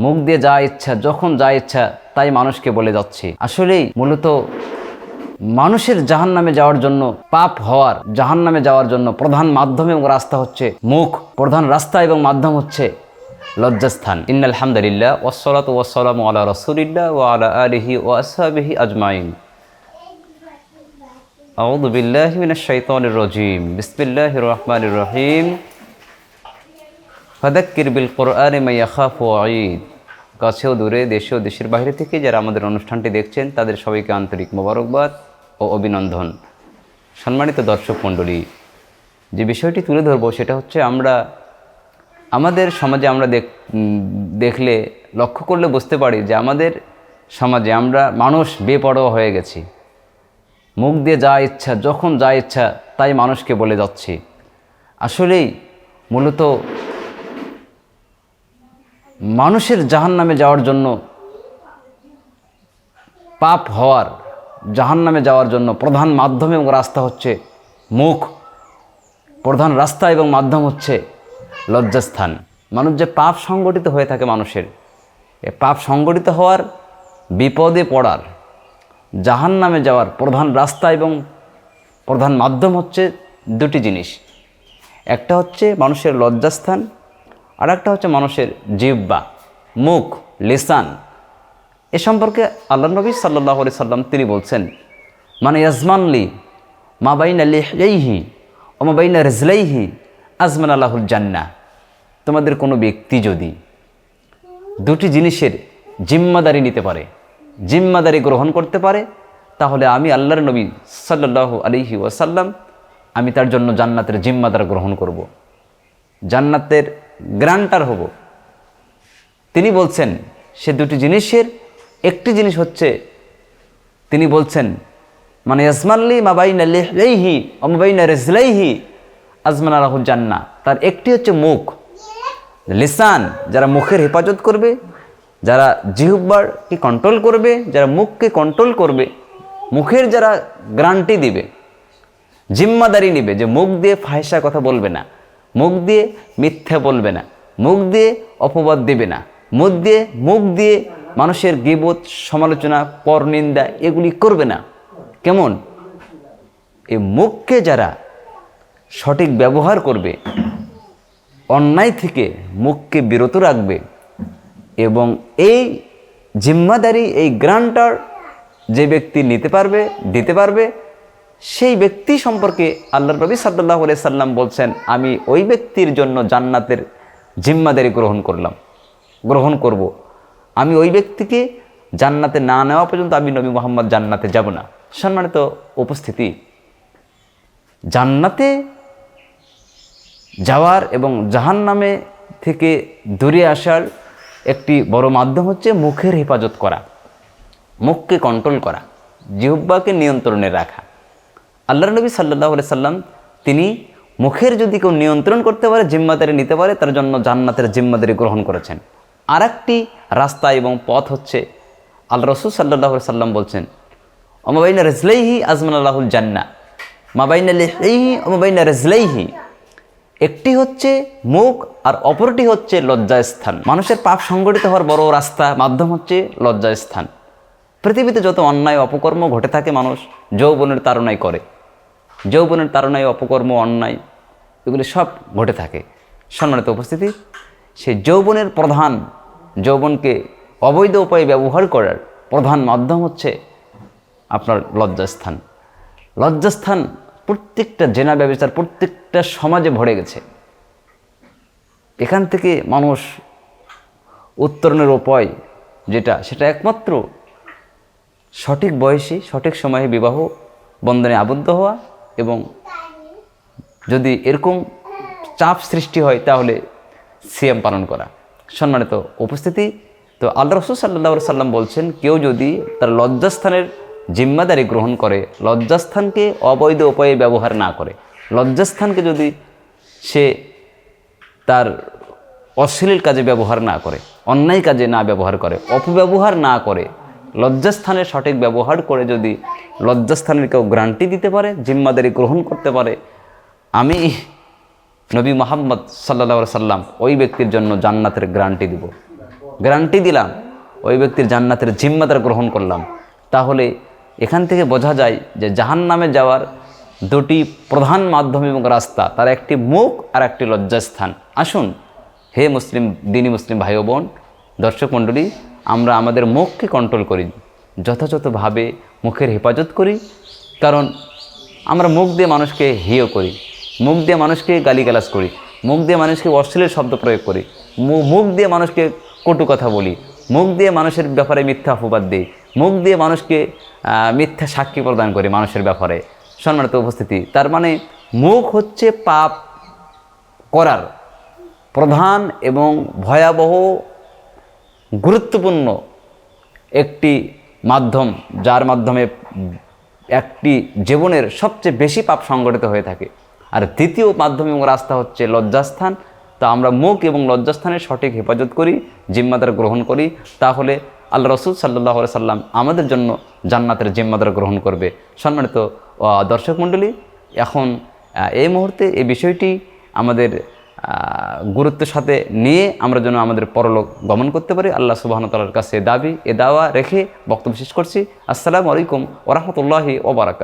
মুখ দিয়ে যা ইচ্ছা যখন যা ইচ্ছা তাই মানুষকে বলে যাচ্ছি আসলেই মূলত মানুষের জাহান নামে যাওয়ার জন্য পাপ হওয়ার জাহান নামে যাওয়ার জন্য প্রধান মাধ্যম এবং রাস্তা হচ্ছে মুখ প্রধান রাস্তা এবং মাধ্যম হচ্ছে লজ্জাস্থান ইন আলহামদুলিল্লাহ ওসলাত ওয়াসালাম আলা রসুলিল্লাহ ও আলা আলিহি ও আসহাবিহি আজমাইন أعوذ بالله من الشيطان الرجيم بسم الله الرحمن الرحيم ফাদাক্কির বিল কোরআনে মাইয়াখাফ ওয়াঈদ কাছেও দূরে দেশে ও দেশের বাইরে থেকে যারা আমাদের অনুষ্ঠানটি দেখছেন, তাদের সবাইকে আন্তরিক মোবারকবাদ ও অভিনন্দন। সম্মানিত দর্শক মণ্ডলী, যে বিষয়টি তুলে ধরবো সেটা হচ্ছে আমরা, আমাদের সমাজে আমরা দেখ দেখলে, লক্ষ্য করলে বুঝতে পারি যে আমাদের সমাজে আমরা মানুষ বেপরোয়া হয়ে গেছি। মুখ দিয়ে যা ইচ্ছা, যখন যা ইচ্ছা, তাই মানুষকে বলে যাচ্ছি। আসলেই মূলত মানুষের জাহান নামে যাওয়ার জন্য পাপ হওয়ার জাহান নামে যাওয়ার জন্য প্রধান মাধ্যম এবং রাস্তা হচ্ছে মুখ। প্রধান রাস্তা এবং মাধ্যম হচ্ছে লজ্জাস্থান। মানুষ যে পাপ সংগঠিত হয়ে থাকে মানুষের, এ পাপ সংগঠিত হওয়ার, বিপদে পড়ার জাহান নামে যাওয়ার প্রধান রাস্তা এবং প্রধান মাধ্যম হচ্ছে দুটি জিনিস। একটা হচ্ছে মানুষের লজ্জাস্থান আর একটা হচ্ছে মানুষের জিব্বা মুখ, লেসান এ সম্পর্কে আল্লাহ নবী সাল্লাহ আলি সাল্লাম তিনি বলছেন মানে ইয়াজমানলি মা বাইনা লিহি ও মা বাইনা রেজলাইহি আজমান আল্লাহুল জান্না তোমাদের কোনো ব্যক্তি যদি দুটি জিনিসের জিম্মাদারি নিতে পারে, জিম্মাদারি গ্রহণ করতে পারে, তাহলে আমি আল্লাহর নবী সাল্লাহ আলিহি ওয়াসাল্লাম, আমি তার জন্য জান্নাতের জিম্মাদার গ্রহণ করব। জান্নাতের গ্রান্টার হব। তিনি বলছেন, সে দুটি জিনিসের একটি জিনিস হচ্ছে, তিনি বলছেন মানে ইয়াসমাল্লি মাবাইনা লেহি অমাবাইনা রেজলাইহি আজমান আলাহুল তার একটি হচ্ছে মুখ। লিসান, যারা মুখের হেফাজত করবে, যারা জিহুব্বারকে কন্ট্রোল করবে, যারা মুখকে কন্ট্রোল করবে, মুখের যারা গ্রান্টি দিবে, জিম্মাদারি নিবে, যে মুখ দিয়ে ফাহেসা কথা বলবে না। মুখ দিয়ে মিথ্যা বলবে না। মুখ দিয়ে অপবাদ দেবে না। মুখ দিয়ে মুখ দিয়ে মানুষের গিবত, সমালোচনা, পরনিন্দা এগুলি করবে না। কেমন? এই মুখকে যারা সঠিক ব্যবহার করবে, অন্যায় থেকে মুখকে বিরত রাখবে এবং এই জিম্মাদারি, এই গ্রান্টার যে ব্যক্তি নিতে পারবে, দিতে পারবে সেই ব্যক্তি সম্পর্কে আল্লাহ নবী সাল্লাহ সাল্লাম বলছেন, আমি ওই ব্যক্তির জন্য জান্নাতের জিম্মাদারি গ্রহণ করলাম, গ্রহণ করব। আমি ওই ব্যক্তিকে জান্নাতে না নেওয়া পর্যন্ত আমি নবী মোহাম্মদ জান্নাতে যাব না সম্মানিত উপস্থিতি, জান্নাতে যাওয়ার এবং জাহান নামে থেকে দূরে আসার একটি বড় মাধ্যম হচ্ছে মুখের হেফাজত করা, মুখকে কন্ট্রোল করা, জিহ্বাকে নিয়ন্ত্রণে রাখা আল্লাহ নবী সাল্লাহ সাল্লাম তিনি মুখের যদি কেউ নিয়ন্ত্রণ করতে পারে, জিম্মাদারি নিতে পারে, তার জন্য জান্নাতের জিম্মাদারি গ্রহণ করেছেন। আর একটি রাস্তা এবং পথ হচ্ছে আল্লাহ রসুল সাল্লাহ সাল্লাম বলছেন অমাবাইনা রেজলাইহি আজমান আল্লাহুল জান্না মাবাইনা লেহি অমাবাইনা রেজলাইহি। একটি হচ্ছে মুখ আর অপরটি হচ্ছে লজ্জাস্থান। মানুষের পাপ সংগঠিত হওয়ার বড় রাস্তা, মাধ্যম হচ্ছে লজ্জাস্থান। পৃথিবীতে যত অন্যায়, অপকর্ম ঘটে থাকে, মানুষ যৌবনের তারণায় করে। যৌবনের তারণায়, অপকর্ম, অন্যায়, এগুলি সব ঘটে থাকে। সম্মানিত উপস্থিতি, সেই যৌবনের প্রধান, যৌবনকে অবৈধ উপায়ে ব্যবহার করার প্রধান মাধ্যম হচ্ছে আপনার লজ্জাস্থান। লজ্জাস্থান প্রত্যেকটা জেনা ব্যবস্থার প্রত্যেকটা সমাজে ভরে গেছে। এখান থেকে মানুষ উত্তরণের উপায় যেটা, সেটা একমাত্র সঠিক বয়সে, সঠিক সময়ে বিবাহ বন্ধনে আবদ্ধ হওয়া এবং যদি এরকম চাপ সৃষ্টি হয়, তাহলে সিএম পালন করা। সম্মানিত উপস্থিতি, তো আল্লাহ রসুল সাল্লাহ সাল্লাম বলছেন, কেউ যদি তার লজ্জাস্থানের জিম্মাদারি গ্রহণ করে, লজ্জাস্থানকে অবৈধ উপায়ে ব্যবহার না করে, লজ্জাস্থানকে যদি সে তার অশ্লীল কাজে ব্যবহার না করে, অন্যায় কাজে না ব্যবহার করে, অপব্যবহার না করে লজ্জাস্থানের সঠিক ব্যবহার করে যদি লজ্জাস্থানের কেউ গ্রান্টি দিতে পারে, জিম্মাদারি গ্রহণ করতে পারে, আমি নবী মোহাম্মদ সাল্লা সাল্লাম ওই ব্যক্তির জন্য জান্নাতের গ্রান্টি দিব। গ্যারান্টি দিলাম, ওই ব্যক্তির জান্নাতের জিম্মাদার গ্রহণ করলাম। তাহলে এখান থেকে বোঝা যায় যে জাহান্নামে যাওয়ার দুটি প্রধান মাধ্যম এবং রাস্তা, তার একটি মুখ আর একটি লজ্জাস্থান। আসুন, হে মুসলিম, দিনী মুসলিম ভাই বোন, দর্শক মণ্ডলী আমরা আমাদের মুখকে কন্ট্রোল করি, যথাযথভাবে মুখের হেফাজত করি, কারণ আমরা মুখ দিয়ে মানুষকে হেয় করি, মুখ দিয়ে মানুষকে গালিগালাজ করি, মুখ দিয়ে মানুষকে অশ্লীল শব্দ প্রয়োগ করি মুখ দিয়ে মানুষকে কটু কথা বলি, মুখ দিয়ে মানুষের ব্যাপারে মিথ্যা অপবাদ দিই, মুখ দিয়ে মানুষকে মিথ্যা সাক্ষী প্রদান করি মানুষের ব্যাপারে। সম্মানিত উপস্থিতি, তার মানে মুখ হচ্ছে পাপ করার প্রধান এবং ভয়াবহ গুরুত্বপূর্ণ একটি মাধ্যম, যার মাধ্যমে একটি জীবনের সবচেয়ে বেশি পাপ সংগঠিত হয়ে থাকে। আর দ্বিতীয় মাধ্যম এবং রাস্তা হচ্ছে লজ্জাস্থান। তা আমরা মুখ এবং লজ্জাস্থানের সঠিক হেফাজত করি, জিম্মাদার গ্রহণ করি, তাহলে আল্লাহ রসুল সাল্লাহ সাল্লাম আমাদের জন্য জান্নাতের জিম্মাদার গ্রহণ করবে। সম্মানিত দর্শক মণ্ডলী, এখন এই মুহূর্তে এই বিষয়টি আমাদের গুরুত্বের সাথে নিয়ে আমরা যেন আমাদের পরলোক গমন করতে পারি। আল্লাহ সুবাহন তালার কাছে দাবি, এ দাওয়া রেখে বক্তব্য শেষ করছি। আসসালামু আলাইকুম ওরহমতুল্লাহি ওবরাকাত